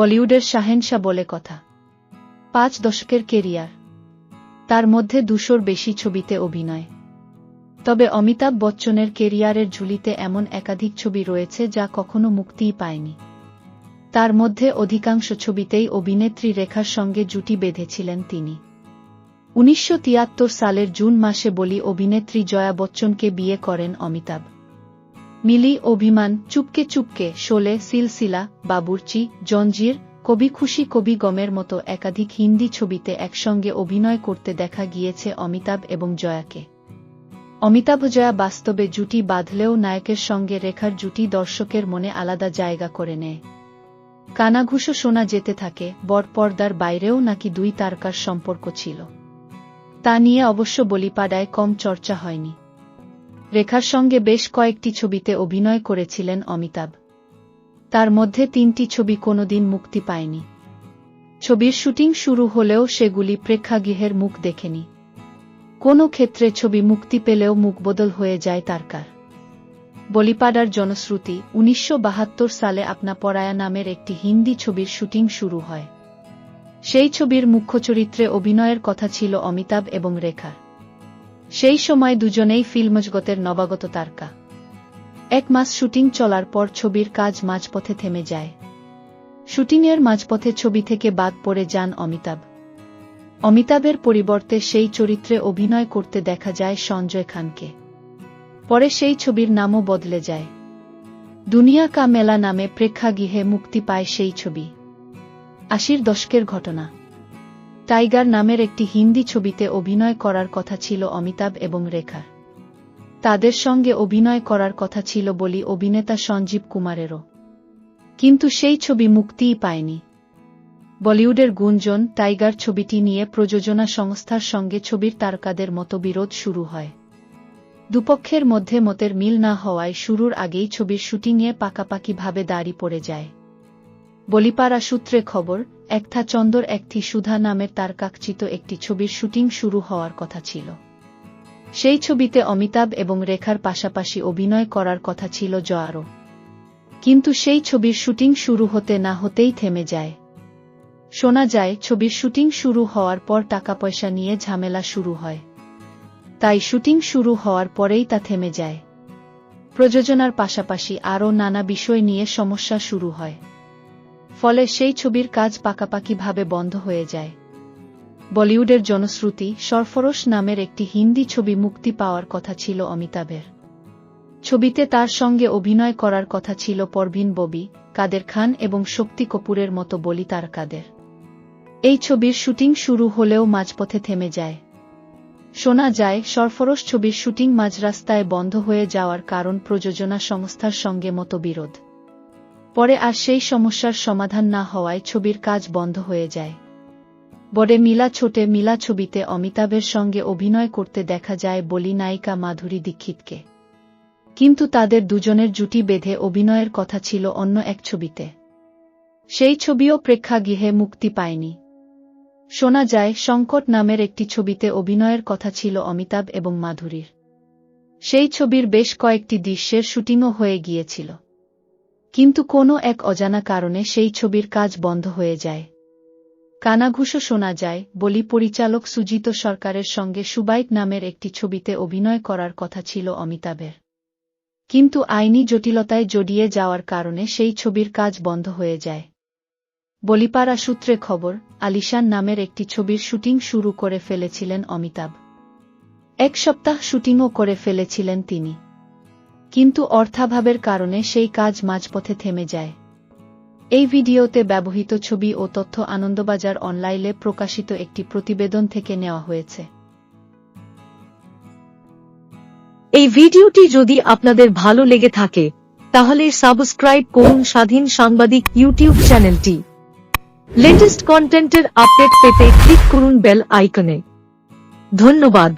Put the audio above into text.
বলিউডের শাহেনশাহ বলে কথা। পাঁচ দশকের কেরিয়ার। তার মধ্যে দুশোর বেশি ছবিতে অভিনয়। তবে অমিতাভ বচ্চনের কেরিয়ারের ঝুলিতে এমন একাধিক ছবি রয়েছে যা কখনো মুক্তিই পায়নি। তার মধ্যে অধিকাংশ ছবিতেই অভিনেত্রী রেখার সঙ্গে জুটি বেঁধেছিলেন তিনি। উনিশশো তিয়াত্তর সালের জুন মাসে বলি অভিনেত্রী জয়া বচ্চনকে বিয়ে করেন অমিতাভ। মিলি অভিমান, চুপকে চুপকে শোলে সিলসিলা, বাবুর্চি, জঞ্জির, কবি খুশি কবি গমের মতো একাধিক হিন্দি ছবিতে একসঙ্গে অভিনয় করতে দেখা গিয়েছে অমিতাভ এবং জয়াকে। অমিতাভ জয়া বাস্তবে জুটি বাঁধলেও নায়কের সঙ্গে রেখার জুটি দর্শকের মনে আলাদা জায়গা করে নেয়। কানাঘুষো শোনা যেতে থাকে বড় পর্দার বাইরেও নাকি দুই তারকার সম্পর্ক ছিল। তা নিয়ে অবশ্য বলিপাড়ায় কম চর্চা হয়নি। রেখার সঙ্গে বেশ কয়েকটি ছবিতে অভিনয় করেছিলেন অমিতাভ। তার মধ্যে তিনটি ছবি কোনোদিন মুক্তি পায়নি। ছবির শুটিং শুরু হলেও সেগুলি প্রেক্ষাগৃহের মুখ দেখেনি। কোনো ক্ষেত্রে ছবি মুক্তি পেলেও মুখবদল হয়ে যায় তারকার বলিপাড়ার জনশ্রুতি, উনিশশো বাহাত্তর সালে আপনা পরায়া নামের একটি হিন্দি ছবির শুটিং শুরু হয়। সেই ছবির মুখ্য চরিত্রে অভিনয়ের কথা ছিল অমিতাভ এবং রেখার সেই সময় দুজনেই ফিল্মজগতের নবাগত তারকা। এক মাস শুটিং চলার পর ছবির কাজ মাঝপথে থেমে যায়। শুটিংয়ের মাঝপথে ছবি থেকে বাদ পড়ে যান অমিতাভ। অমিতাভের পরিবর্তে সেই চরিত্রে অভিনয় করতে দেখা যায় সঞ্জয় খানকে। পরে সেই ছবির নামও বদলে যায়। দুনিয়া কা মেলা নামে প্রেক্ষাগৃহে মুক্তি পায় সেই ছবি। আশির দশকের ঘটনা। টাইগার নামের একটি হিন্দি ছবিতে অভিনয় করার কথা ছিল অমিতাভ এবং রেখার তাদের সঙ্গে অভিনয় করার কথা ছিল বলি অভিনেতা সঞ্জীব কুমারেরও। কিন্তু সেই ছবি মুক্তিই পায়নি। বলিউডের গুঞ্জন, টাইগার ছবিটি নিয়ে প্রযোজনা সংস্থার সঙ্গে ছবির তারকাদের মতো বিরোধ শুরু হয়। দুপক্ষের মধ্যে মতের মিল না হওয়ায় শুরুর আগেই ছবির শুটিংয়ে পাকাপাকিভাবে দাড়ি পড়ে যায়। বলিপাড়া সূত্রে খবর, একথা চন্দর একথি সুধা নামের তার কাকচিত একটি ছবির শুটিং শুরু হওয়ার কথা ছিল। সেই ছবিতে অমিতাভ এবং রেখার পাশাপাশি অভিনয় করার কথা ছিল জয়ারও। কিন্তু সেই ছবির শুটিং শুরু হতে না হতেই থেমে যায়। শোনা যায়, ছবির শুটিং শুরু হওয়ার পর টাকা পয়সা নিয়ে ঝামেলা শুরু হয়। তাই শুটিং শুরু হওয়ার পরেই তা থেমে যায়। প্রযোজনার পাশাপাশি আরও নানা বিষয় নিয়ে সমস্যা শুরু হয়। ফলে সেই ছবির কাজ পাকাপাকিভাবে বন্ধ হয়ে যায়। বলিউডের জনশ্রুতি সরফরোশ নামের একটি হিন্দি ছবি মুক্তি পাওয়ার কথা ছিল অমিতাভের। ছবিতে তার সঙ্গে অভিনয় করার কথা ছিল পরভিন ববি, কাদের খান এবং শক্তি কপুরের মতো বলি তারকাদের এই ছবির শুটিং শুরু হলেও মাঝপথে থেমে যায়। শোনা যায় সরফরোশ ছবির শুটিং মাঝরাস্তায় বন্ধ হয়ে যাওয়ার কারণ প্রযোজনা সংস্থার সঙ্গে মতবিরোধ। পরে আর সেই সমস্যার সমাধান না হওয়ায় ছবির কাজ বন্ধ হয়ে যায়। বড়ে মিলা ছোটে মিলা ছবিতে অমিতাভের সঙ্গে অভিনয় করতে দেখা যায় বলি নায়িকা মাধুরী দীক্ষিতকে। কিন্তু তাদের দুজনের জুটি বেঁধে অভিনয়ের কথা ছিল অন্য এক ছবিতে। সেই ছবিও প্রেক্ষাগৃহে মুক্তি পায়নি। শোনা যায়, সংকট নামের একটি ছবিতে অভিনয়ের কথা ছিল অমিতাভ এবং মাধুরীর। সেই ছবির বেশ কয়েকটি দৃশ্যের শুটিংও হয়ে গিয়েছিল। কিন্তু কোনো এক অজানা কারণে সেই ছবির কাজ বন্ধ হয়ে যায়। কানাঘুষো শোনা যায়, বলি পরিচালক সুজিত সরকারের সঙ্গে সুবাইক নামের একটি ছবিতে অভিনয় করার কথা ছিল অমিতাভের। কিন্তু আইনি জটিলতায় জড়িয়ে যাওয়ার কারণে সেই ছবির কাজ বন্ধ হয়ে যায়। বলিপাড়া সূত্রে খবর, আলিশান নামের একটি ছবির শুটিং শুরু করে ফেলেছিলেন অমিতাভ। এক সপ্তাহ শুটিংও করে ফেলেছিলেন তিনি। কিন্তু অর্থাভাবের কারণে সেই কাজ মাঝপথে থেমে যায়। এই ভিডিওতে ব্যবহৃত ছবি ও তথ্য আনন্দবাজার অনলাইনে প্রকাশিত একটি প্রতিবেদন থেকে নেওয়া হয়েছে। এই ভিডিওটি যদি আপনাদের ভালো লেগে থাকে, তাহলে সাবস্ক্রাইব করুন স্বাধীন সাংবাদিক ইউটিউব চ্যানেলটি। লেটেস্ট কন্টেন্টের আপডেট পেতে ক্লিক করুন বেল আইকনে। ধন্যবাদ।